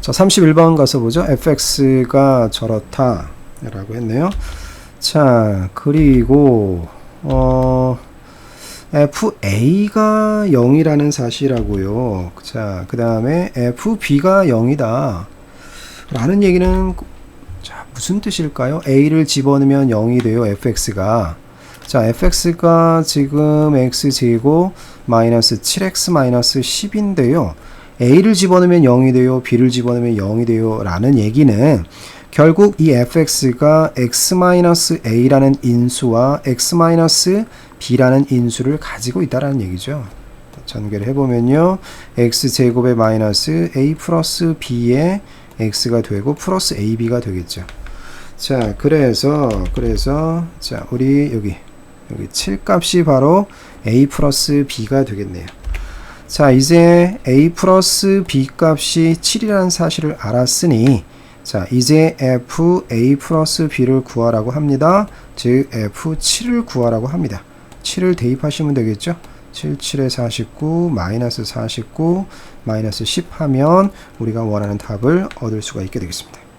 자, 31번 가서 보죠. fx가 저렇다. 라고 했네요. 자, 그리고, 어, FA가 0이라는 사실하고요. 자, 그 다음에 FB가 0이다. 라는 얘기는, 자, 무슨 뜻일까요? A를 집어넣으면 0이 돼요. fx가. 자, fx가 지금 x제곱 마이너스 7x 마이너스 10인데요. A를 집어넣으면 0이 돼요. b를 집어넣으면 0이 돼요. 라는 얘기는 결국 이 fx가 x-a라는 인수와 x-b라는 인수를 가지고 있다라는 얘기죠. 전개를 해보면요. x제곱의 마이너스 a 플러스 b의 x가 되고 플러스 ab가 되겠죠. 자, 그래서 그래서 자, 우리 여기 여기 7 값이 바로 a 플러스 b가 되겠네요. 자, 이제 a 플러스 b 값이 7이라는 사실을 알았으니 자, 이제 f a 플러스 b를 구하라고 합니다. 즉 f 7을 구하라고 합니다. 7을 대입하시면 되겠죠? 7, 7에 49, 마이너스 49, 마이너스 10 하면 우리가 원하는 답을 얻을 수가 있게 되겠습니다.